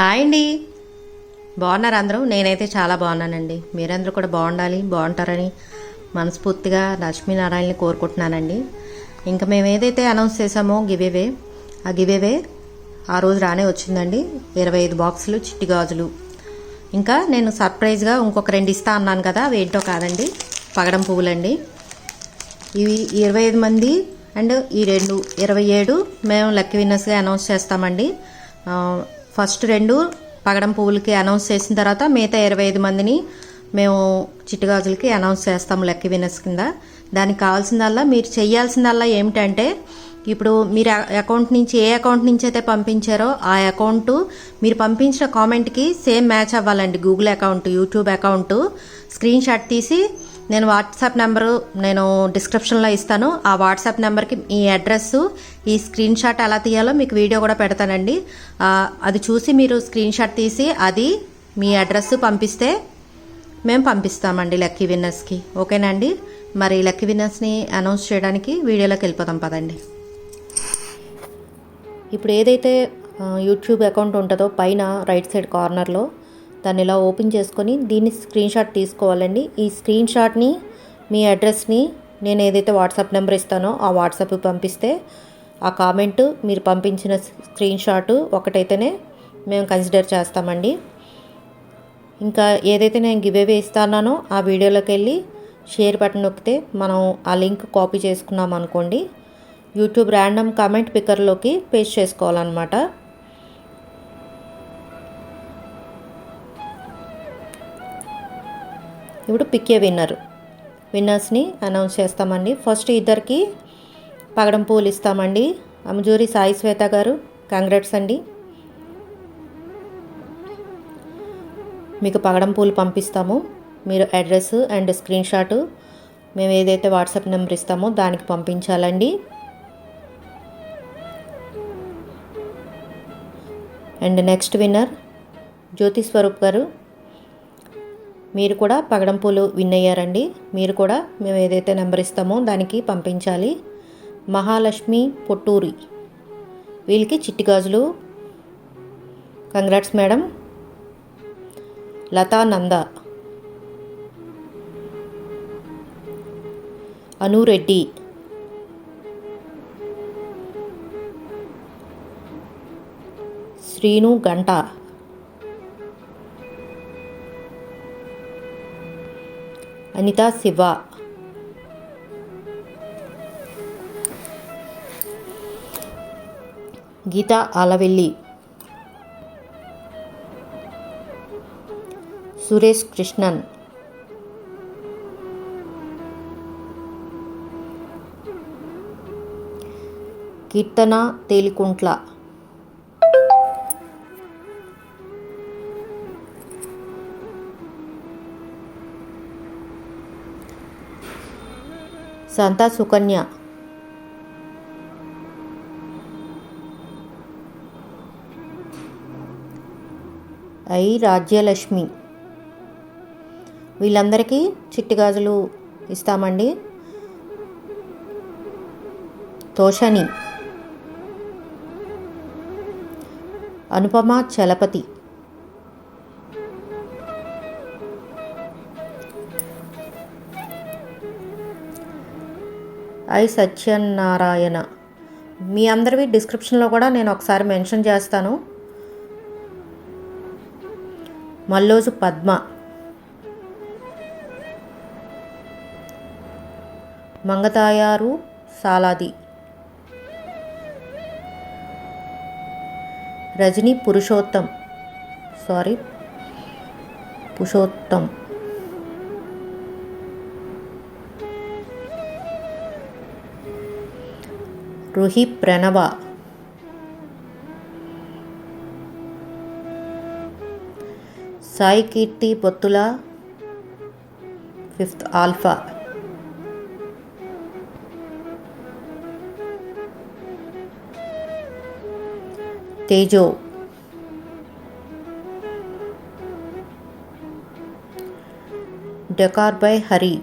Hi అండి. బాగున్నారు అందరూ? నేనైతే చాలా బాగున్నానండి. మీరందరూ కూడా బాగుండాలి బాగుంటారని మనస్ఫూర్తిగా లక్ష్మీనారాయణని కోరుకుంటున్నానండి. ఇంకా మేము ఏదైతే అనౌన్స్ చేసామో గివేవే ఆ గివేవే ఆ రోజు రానే వచ్చిందండి. ఇరవై ఐదు బాక్సులు చిట్టి గాజులు. ఇంకా నేను సర్ప్రైజ్గా ఇంకొక రెండు ఇస్తా అన్నాను కదా అవి ఏంటో కాదండి. పగడం పువ్వులండి. ఇవి ఇరవై ఐదు మంది అండ్ ఈ రెండు ఇరవై ఏడు మేము లక్కీ విన్నర్స్గా అనౌన్స్ చేస్తామండి. ఫస్ట్ రెండు పగడం పువ్వులకి అనౌన్స్ చేసిన తర్వాత మిగతా ఇరవై ఐదు మందిని మేము చిట్టుగాజులకి అనౌన్స్ చేస్తాము లక్కీ విన్నర్స్ కింద. దానికి కావాల్సిందల్లా మీరు చేయాల్సిందల్లా ఏమిటంటే ఇప్పుడు మీరు అకౌంట్ నుంచి ఏ అకౌంట్ నుంచి అయితే పంపించారో ఆ అకౌంట్ మీరు పంపించిన కామెంట్కి సేమ్ మ్యాచ్ అవ్వాలండి. Google account YouTube account screenshot తీసి నేను వాట్సాప్ నెంబరు నేను డిస్క్రిప్షన్లో ఇస్తాను. ఆ వాట్సాప్ నెంబర్కి ఈ అడ్రస్ ఈ స్క్రీన్ షాట్ ఎలా తీయాలో మీకు వీడియో కూడా పెడతానండి. అది చూసి మీరు స్క్రీన్ షాట్ తీసి అది మీ అడ్రస్ పంపిస్తే మేము పంపిస్తామండి లక్కీ విన్నర్స్కి. ఓకేనండి? మరి లక్కీ విన్నర్స్ని అనౌన్స్ చేయడానికి వీడియోలోకి వెళ్ళిపోతాం పదండి. ఇప్పుడు ఏదైతే యూట్యూబ్ అకౌంట్ ఉంటుందో పైన రైట్ సైడ్ కార్నర్లో దాన్ని ఇలా ఓపెన్ చేసుకొని దీన్ని స్క్రీన్ షాట్ తీసుకోవాలండి. ఈ స్క్రీన్ షాట్ని మీ అడ్రస్ని నేను ఏదైతే వాట్సాప్ నెంబర్ ఇస్తానో ఆ వాట్సాప్ పంపిస్తే ఆ కామెంట్ మీరు పంపించిన స్క్రీన్ షాట్ ఒకటైతేనే మేము కన్సిడర్ చేస్తామండి. ఇంకా ఏదైతే నేను గివేవే ఇస్తానో ఆ వీడియోలోకి వెళ్ళి షేర్ బటన్ నొక్కితే మనం ఆ లింక్ కాపీ చేసుకున్నాం అనుకోండి యూట్యూబ్ ర్యాండమ్ కామెంట్ పిక్కర్లోకి పేస్ట్ చేసుకోవాలన్నమాట. ఇప్పుడు పిక్కే విన్నర్ విన్నర్స్ని అనౌన్స్ చేస్తామండి. ఫస్ట్ ఇద్దరికి పగడం పూలు ఇస్తామండి. అమజూరి సాయి శ్వేత గారు కంగ్రాట్స్ అండి. మీకు పగడం పూలు పంపిస్తాము. మీరు అడ్రస్ అండ్ స్క్రీన్ షాట్ మేము ఏదైతే వాట్సాప్ నెంబర్ ఇస్తామో దానికి పంపించాలండి. And next winner Jyothi Swaroop గారు మీరు కూడా పగడం పూలు విన్ అయ్యారండి. మీరు కూడా మేము ఏదైతే నెంబర్ ఇస్తామో దానికి పంపించాలి. మహాలక్ష్మి పొట్టూరి. వీళ్ళకి చిట్టి గాజులు. Congrats madam. Latha Nanda. Anureddy Srinu Ganta. Anitha Shiva. Geetha Alavelli. Suresh Krishnan. Keerthana Telikuntla. Santha Sukanya I Rajyalakshmi వీళ్ళందరికీ చిట్టి గాజులు ఇస్తామండి. తోషని అనుపమ చలపతి. ఐ సత్యనారాయణ. మీ అందరివి డిస్క్రిప్షన్లో కూడా నేను ఒకసారి మెన్షన్ చేస్తాను. Malloju Padma. Mangatayaru Saladi. Rajani Purushottam. Sorry Purushottam. Ruhi Pranava Sai Keerthi Pottula fifth alpha Tejo decor by Hari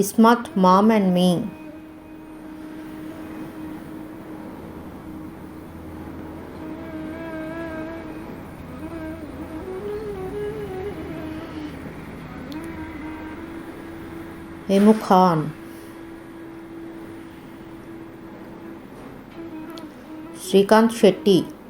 Smart Mom and Me. Emu Khan. Srikant Shetty.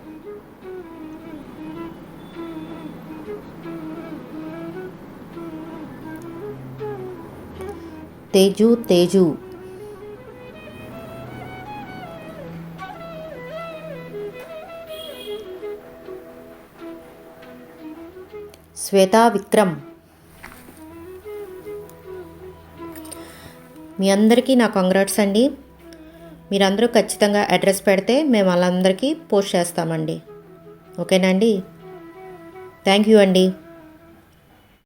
Teju Teju. Shweta Vikram. మీ అందరికీ నా congrats అండి. మీరందరూ ఖచ్చితంగా address పెడితే మేము వాళ్ళందరికీ post చేస్తామండి. ఓకేనండి థ్యాంక్ యూ అండి.